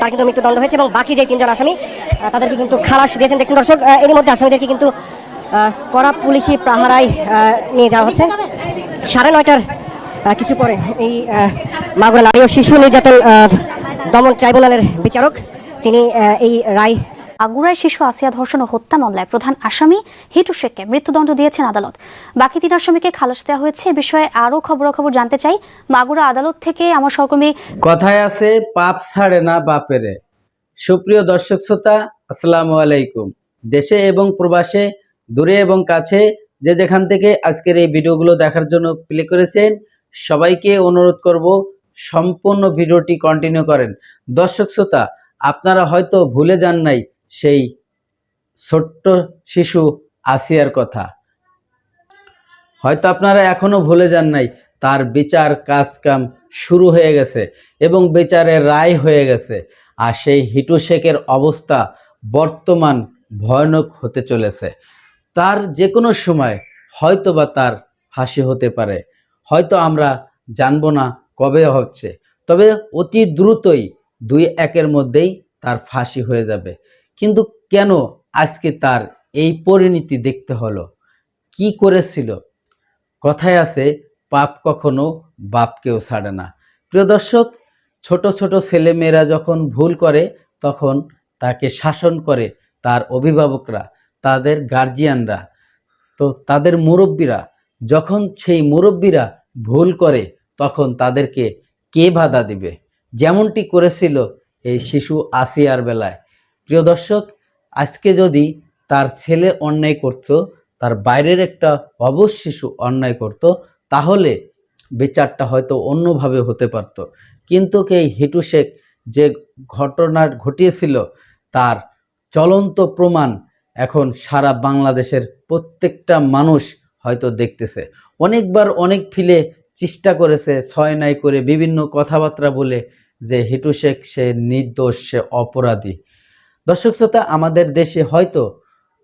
তার কিন্তু মৃত্যুদণ্ড হয়েছে এবং বাকি যে তিনজন আসামি তাদেরকে কিন্তু খালাস দিয়েছেন। দেখছেন দর্শক এর মধ্যে আসামিদেরকে কিন্তু করা পুলিশি প্রাহারায় নিয়ে যাওয়া হচ্ছে। সাড়ে নয়টার কিছু পরে এই মাগুরা নারী ও শিশু নির্যাতন দমন ট্রাইব্যুনালের বিচারক, তিনি এই রায় আগুড়ায় শিশু আসিয়া ধর্ষণ ও হত্যা মামলায় প্রধান আসামি হিটু শেখকে মৃত্যুদণ্ড দিয়েছেন আদালত। বাকি তিন আসামিকে খালাস দেওয়া হয়েছে। এ বিষয়ে আরও খবরাখবর জানতে চাই। মাগুরা আদালত থেকে আমার সহকর্মী কথায় আছে, পাপ ছাড়ে না বাপেরে। সুপ্রিয় দর্শক শ্রোতা, আসসালামু আলাইকুম। দেশে এবং প্রবাসে, দূরে এবং কাছে যে যেখান থেকে আজকের এই ভিডিওগুলো দেখার জন্য প্লে করেছেন, সবাইকে অনুরোধ করব সম্পূর্ণ ভিডিওটি কন্টিনিউ করেন। দর্শক শ্রোতা, আপনারা হয়তো ভুলে যান নাই সেই ছোট্ট শিশু আসিয়ার কথা। হয়তো আপনারা এখনও ভুলে যান নাই, তার বিচার কাজকাম শুরু হয়ে গেছে এবং বিচারের রায় হয়ে গেছে। আর সেই হিটু শেখের অবস্থা বর্তমান ভয়ানক হতে চলেছে। তার যে কোনো সময় হয়তো বা তার ফাঁসি হতে পারে। হয়তো আমরা জানব না কবে হচ্ছে। তবে অতি দ্রুতই দুই একের মধ্যেই তার ফাঁসি হয়ে যাবে। কিন্তু কেন আজকে তার এই পরিণতি দেখতে হলো? কি করেছিল? কথায় আছে, পাপ কখনো বাপকেও ছাড়ে না। প্রিয় দর্শক, ছোট ছোট ছেলেমেয়েরা যখন ভুল করে, তখন তাকে শাসন করে তার অভিভাবকরা, তাদের গার্জিয়ানরা তো তাদের মুরব্বীরা, যখন সেই মুরব্বীরা ভুল করে, তখন তাদেরকে কে বাধা দিবে? যেমনটি করেছিল এই শিশু আসিয়ার বেলায়। প্রিয় দর্শক, আজকে যদি তার ছেলে অন্যায় করতো, তার বাইরের একটা অবশ শিশু অন্যায় করত, তাহলে বিচারটা হয়তো অন্যভাবে হতে পারত। কিন্তু এই হিটু শেখ যে ঘটনা ঘটিয়েছিল, তার চলন্ত প্রমাণ এখন সারা বাংলাদেশের প্রত্যেকটা মানুষ হয়তো দেখতেছে। অনেকবার অনেক ফিলে চেষ্টা করেছে ছয় নাই করে বিভিন্ন কথাবার্তা বলে যে হিটু শেখ সে নির্দোষ, সে অপরাধী। দর্শক শ্রোতা, আমাদের দেশে হয়তো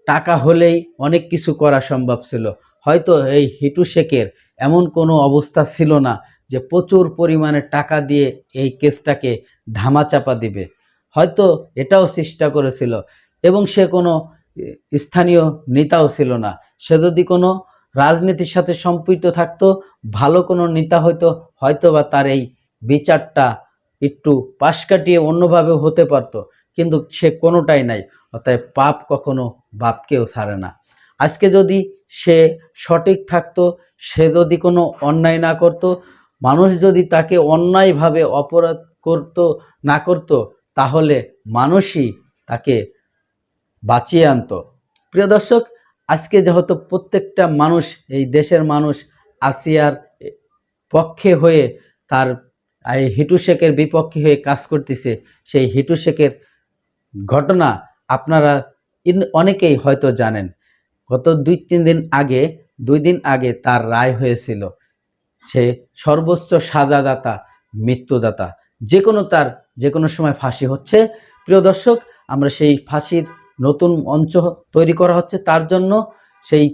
টাকা হলেই অনেক কিছু করা সম্ভব ছিল। হয়তো এই হিটু শেখের এমন কোনো অবস্থা ছিল না যে প্রচুর পরিমাণে টাকা দিয়ে এই কেসটাকে ধামাচাপা দিবে। হয়তো এটাও চেষ্টা করেছিল এবং সে কোনো স্থানীয় নেতাও ছিল না। সে যদি কোনো রাজনীতির সাথে সম্পৃক্ত থাকতো, ভালো কোনো নেতা হয়তো হয়তো বা তার এই বিচারটা একটু পাশ কাটিয়ে অন্যভাবে হতে পারতো। কিন্তু সে কোনোটাই নাই, অতএব পাপ কখনো বাপকেও ছাড়ে না। আজকে যদি সে সঠিক থাকতো, সে যদি কোনো অন্যায় না করত, মানুষ যদি তাকে অন্যায়ভাবে অপরাধ করত, না করত, তাহলে মানুষই তাকে বাঁচিয়ে আনতো। প্রিয় দর্শক, আজকে যেহেতু প্রত্যেকটা মানুষ, এই দেশের মানুষ আসিয়ার পক্ষে হয়ে তার এই হিটু শেখের বিপক্ষে হয়ে কাজ করতেছে, সেই হিটু শেখের ঘটনা আপনারা অনেকেই হয়তো জানেন। গত দুই, তিন দিন আগে, দুই দিন আগে তার রায় হয়েছিল। সে সর্বোচ্চ সাজাদাতা, মৃত্যুদাতা। যে কোনো তার যে কোনো সময় ফাঁসি হচ্ছে। প্রিয় দর্শক, আমরা সেই ফাঁসির নতুন মঞ্চ তৈরি করা হচ্ছে তার জন্য। সেই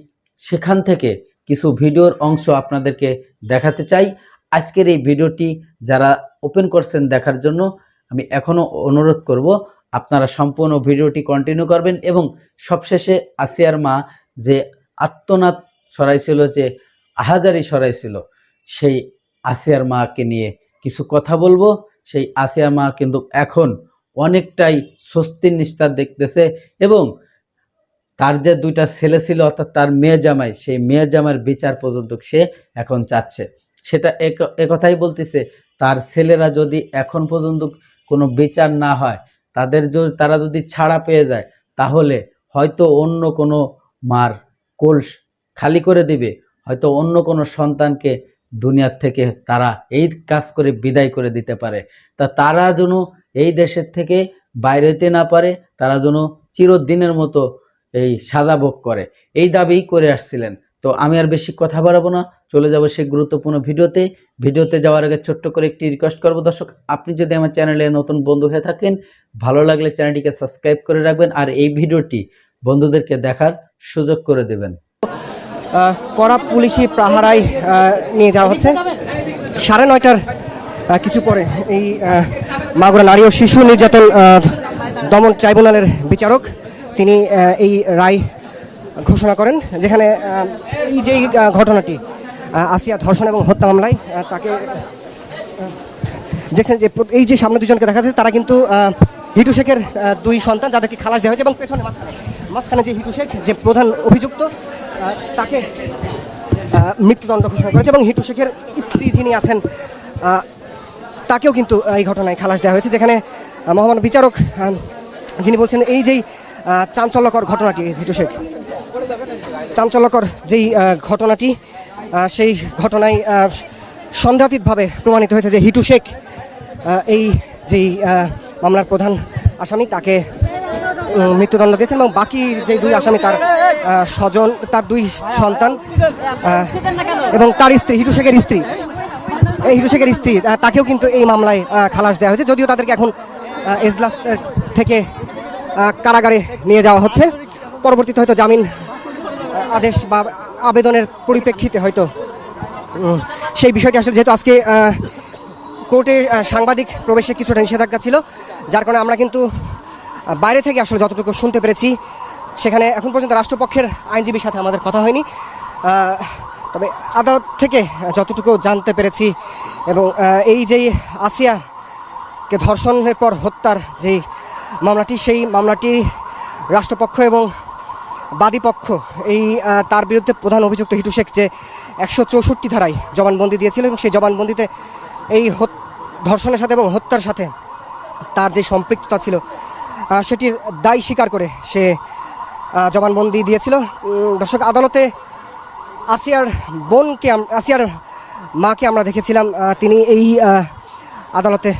সেখান থেকে কিছু ভিডিওর অংশ আপনাদেরকে দেখাতে চাই। আজকের এই ভিডিওটি যারা ওপেন করছেন দেখার জন্য, আমি এখনও অনুরোধ করব আপনারা সম্পূর্ণ ভিডিওটি কন্টিনিউ করবেন এবং সবশেষে আসিয়ার মা যে আত্মনাদ সরাইছিল, যে আহাজারি সরাইছিল, সেই আসিয়ার মাকে নিয়ে কিছু কথা বলব। সেই আসিয়ার মা কিন্তু এখন অনেকটাই স্বস্তির নিস্তার দেখতেছে এবং তার যে দুইটা ছেলে ছিল, অর্থাৎ তার মেয়ে জামাই, সেই মেয়ে জামাইয়ের বিচার পর্যন্ত সে এখন চাচ্ছে। সেটা একথাই বলতেছে, তার ছেলেরা যদি এখন পর্যন্ত কোনো বিচার না হয় তাদের যদি তারা যদি ছাড়া পেয়ে যায়, তাহলে হয়তো অন্য কোনো মার কোলস খালি করে দিবে। হয়তো অন্য কোনো সন্তানকে দুনিয়ার থেকে তারা এই কাজ করে বিদায় করে দিতে পারে। তা তারা যেন এই দেশের থেকে বাইরেতে না পারে, তারা যেন চিরদিনের মতো এই সাজা ভোগ করে। এই দাবিই করে আসছিলেন তো আমি আর বেশি কথা বাড়াবো না। চলে যাব সেই গুরুত্বপূর্ণ ভিডিওতে। ভিডিওতে যাওয়ার আগে ছোট্ট করে একটি রিকোয়েস্ট করব। দর্শক, আপনি যদি আমার চ্যানেলে নতুন বন্ধু হয়ে থাকেন, ভালো লাগলে চ্যানেলটিকে সাবস্ক্রাইব করে রাখবেন আর এই ভিডিওটি বন্ধুদেরকে দেখার সুযোগ করে দেবেন। করা পুলিশি পাহারায় নিয়ে যাওয়া হচ্ছে। সাড়ে নয়টার কিছু পরে এই মাগুরা নারী ও শিশু নির্যাতন দমন ট্রাইব্যুনালের বিচারক, তিনি এই রায় ঘোষণা করেন যেখানে এই যে ঘটনাটি আসিয়া ধর্ষণ এবং হত্যা মামলায় তাকে দেখছেন যে এই যে সামনে দুজনকে দেখা যাচ্ছে তারা কিন্তু হিটু শেখের দুই সন্তান যাদেরকে খালাস দেওয়া হয়েছে এবং পেছনে মাঝখানে মাঝখানে যে হিটু শেখ যে প্রধান অভিযুক্ত তাকে মৃত্যুদণ্ড ঘোষণা করেছে এবং হিটু শেখের স্ত্রী যিনি আছেন তাকেও কিন্তু এই ঘটনায় খালাস দেওয়া হয়েছে যেখানে আহ, মহামান্য বিচারক যিনি বলছেন এই যেই চাঞ্চল্যকর ঘটনাটি হিটু শেখ চাঞ্চল্যকর যেই ঘটনাটি সেই ঘটনায় সন্দেহাতীতভাবে প্রমাণিত হয়েছে যে হিটু শেখ এই যেই মামলার প্রধান আসামি, তাকে মৃত্যুদণ্ড দিয়েছেন এবং বাকি যে দুই আসামি, তার স্বজন, তার দুই সন্তান এবং তার স্ত্রী, হিটু শেখের স্ত্রী। এই হিটু শেখের স্ত্রী তাকেও কিন্তু এই মামলায় খালাস দেওয়া হয়েছে। যদিও তাদেরকে এখন এজলাস থেকে কারাগারে নিয়ে যাওয়া হচ্ছে। পরবর্তীতে হয়তো জামিন আদেশ বা আবেদনের পরিপ্রেক্ষিতে হয়তো সেই বিষয়টি আসলে যেহেতু আজকে কোর্টে সাংবাদিক প্রবেশে কিছুটা নিষেধাজ্ঞা ছিল, যার কারণে আমরা কিন্তু বাইরে থেকে আসলে যতটুকু শুনতে পেরেছি, সেখানে এখন পর্যন্ত রাষ্ট্রপক্ষের আইনজীবীর সাথে আমাদের কথা হয়নি। তবে আদালত থেকে যতটুকু জানতে পেরেছি এবং এই যেই আসিয়াকে ধর্ষণের পর হত্যার যেই মামলাটি, সেই মামলাটি রাষ্ট্রপক্ষ এবং বাদীপক্ষ, এই তার বিরুদ্ধে প্রধান অভিযুক্ত হিটু শেখ যে একশো চৌষট্টি ধারায় জবানবন্দি দিয়েছিল এবং সেই জবানবন্দিতে এই ধর্ষণের সাথে এবং হত্যার সাথে তার যে সম্পৃক্ততা ছিল সেটির দায় স্বীকার করে সে জবানবন্দি দিয়েছিল। দর্শক, আদালতে আসিয়ার বোনকে আসিয়ার মাকে আমরা দেখেছিলাম তিনি এই আদালতে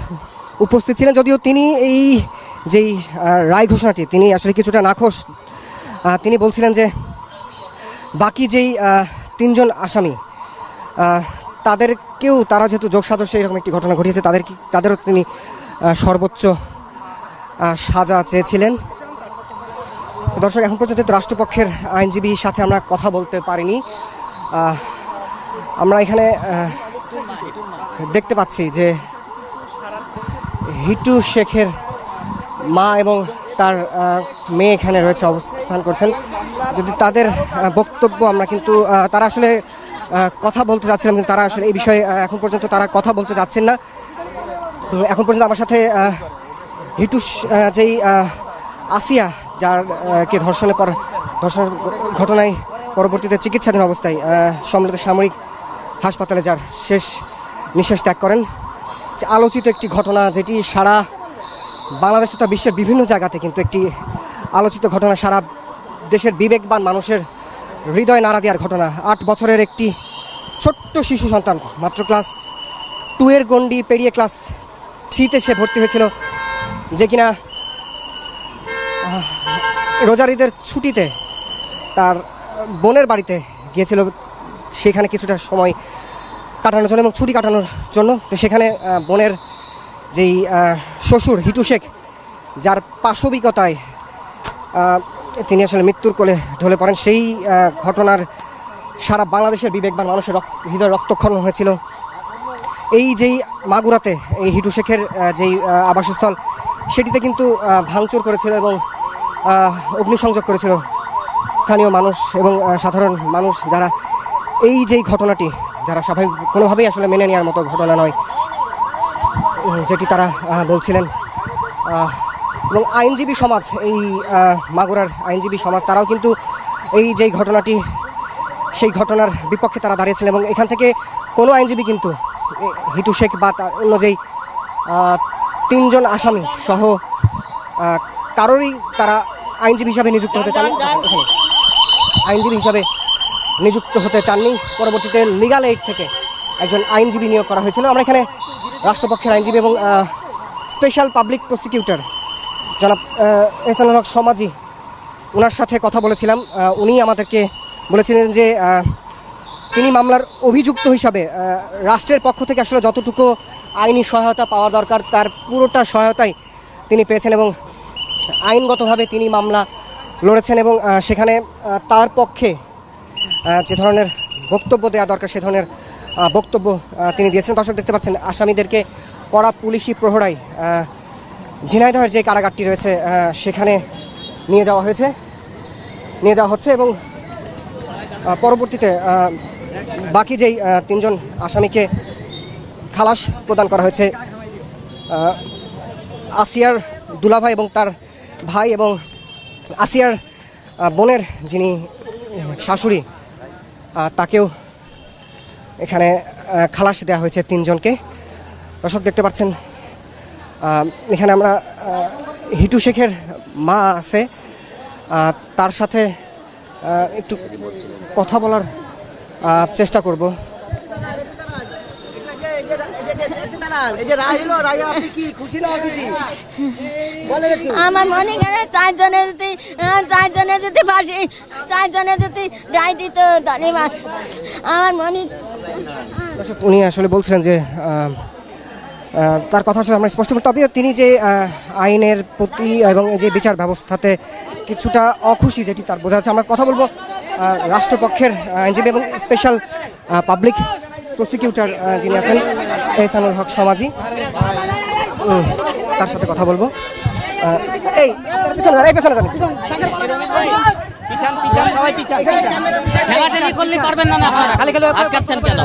উপস্থিত ছিলেন। যদিও তিনি এই যেই রায় ঘোষণাটি, তিনি আসলে কিছুটা নাখোশ তিনি বলছিলেন যে বাকি যেই তিনজন আসামি তাদেরকেও তারা যেহেতু যোগসাদস্য এরকম একটি ঘটনা ঘটিয়েছে, তাদের তাদেরও তিনি সর্বোচ্চ সাজা চেয়েছিলেন। দর্শক, এখন পর্যন্ত রাষ্ট্রপক্ষের আইনজীবীর সাথে আমরা কথা বলতে পারিনি। আমরা এখানে দেখতে পাচ্ছি যে হিটু শেখের মা এবং তার মেয়ে এখানে রয়েছে অবস্থান করছেন। যদি তাদের বক্তব্য আমরা কিন্তু তারা আসলে কথা বলতে যাচ্ছিলাম কিন্তু তারা আসলে এই বিষয়ে এখন পর্যন্ত তারা কথা বলতে যাচ্ছেন না। এখন পর্যন্ত আমার সাথে আহ, হিটু শ- আহ, যেই আসিয়া যার কে ধর্ষণের পর ধর্ষণ ঘটনায় পরবর্তীতে চিকিৎসাধীন অবস্থায় সম্মিলিত সামরিক হাসপাতালে যার শেষ নিঃশ্বাস ত্যাগ করেন। আলোচিত একটি ঘটনা যেটি সারা বাংলাদেশ তথা বিশ্বের বিভিন্ন জায়গাতে কিন্তু একটি আলোচিত ঘটনা সারা দেশের বিবেকবান মানুষের হৃদয় নাড়া দেওয়ার ঘটনা। আট বছরের একটি ছোট্ট শিশু সন্তান মাত্র ক্লাস টু এর গণ্ডি পেরিয়ে ক্লাস থ্রিতে সে ভর্তি হয়েছিল যে কিনা আহ, রোজার ছুটিতে তার বোনের বাড়িতে গিয়েছিল। সেখানে কিছুটা সময় কাটানোর জন্য এবং ছুটি কাটানোর জন্য। তো সেখানে বোনের যেই শ্বশুর হিটু শেখ, যার পাশবিকতায় তিনি আসলে মৃত্যুর কোলে ঢলে পড়েন, সেই ঘটনার সারা বাংলাদেশের বিবেকবান মানুষের হৃদয় রক্তক্ষরণ হয়েছিল। এই যেই মাগুরাতে, এই হিটু শেখের যেই আবাসস্থল, সেটিতে কিন্তু ভাঙচুর করেছিল এবং অগ্নিসংযোগ করেছিল স্থানীয় মানুষ এবং সাধারণ মানুষ যারা। এই যেই ঘটনাটি, যারা স্বাভাবিক, কোনোভাবেই আসলে মেনে নেওয়ার মতো ঘটনা নয়। যেটি তারা বলছিলেন। এবং আইনজীবী সমাজ, এই মাগুরার আইনজীবী সমাজ, তারাও কিন্তু এই যেই ঘটনাটি, সেই ঘটনার বিপক্ষে তারা দাঁড়িয়েছিলেন এবং এখান থেকে কোনো আইনজীবী কিন্তু হিটু শেখ বা অন্য যেই তিনজন আসামি সহ কারোরই তারা আইনজীবী হিসাবে নিযুক্ত হতে চান আইনজীবী হিসাবে নিযুক্ত হতে চাননি। পরবর্তীতে লিগাল এইড থেকে একজন আইনজীবী নিয়োগ করা হয়েছিল। আমরা এখানে রাষ্ট্রপক্ষের আইনজীবী এবং স্পেশাল পাবলিক প্রসিকিউটর জনাব এহসানুল হক সমাজি ওনার সাথে কথা বলেছিলাম। উনি আমাদেরকে বলেছিলেন যে তিনি মামলার অভিযুক্ত হিসাবে রাষ্ট্রের পক্ষ থেকে আসলে যতটুকু আইনি সহায়তা পাওয়া দরকার, তার পুরোটা সহায়তাই তিনি পেয়েছেন এবং আইনগতভাবে তিনি মামলা লড়েছেন এবং সেখানে তার পক্ষে যে ধরনের বক্তব্য দেওয়া দরকার, সে ধরনের বক্তব্য তিনি দিয়েছেন। দর্শক, দেখতে পাচ্ছেন, আসামিদেরকে কড়া পুলিশি প্রহরায় ঝিনাইদহের যে কারাগারটি রয়েছে সেখানে নিয়ে যাওয়া হয়েছে, নিয়ে যাওয়া হচ্ছে এবং পরবর্তীতে বাকি যেই তিনজন আসামিকে খালাস প্রদান করা হয়েছে আসিয়ার দুলাভাই এবং তার ভাই এবং আসিয়ার বোনের যিনি শাশুড়ি তাকেও এখানে খালাস দেওয়া হয়েছে তিনজনকে। দর্শক, দেখতে পাচ্ছেন এখানে আমরা হিটু শেখের মা আছে। তার সাথে একটু কথা বলার চেষ্টা করব। আমার মনে যদি যদি যদি মনে দর্শক উনি আসলে বলছিলেন যে তার কথা আসলে আমরা স্পষ্ট তবে তিনি যে আইনের প্রতি এবং যে বিচার ব্যবস্থাতে কিছুটা অখুশি যেটি তার বোঝা যাচ্ছে আমরা কথা বলব রাষ্ট্রপক্ষের আইনজীবী এবং স্পেশাল পাবলিক প্রসিকিউটর যিনি আছেন এহসানুল হক সমাজি। তার সাথে কথা বলব। আহ, এই পিছনে। যান, এই পেছনে যান। ঠেলাঠেলি করলে পারবেন না না আপনারা খালি খালি কাচ্ছেন কেন?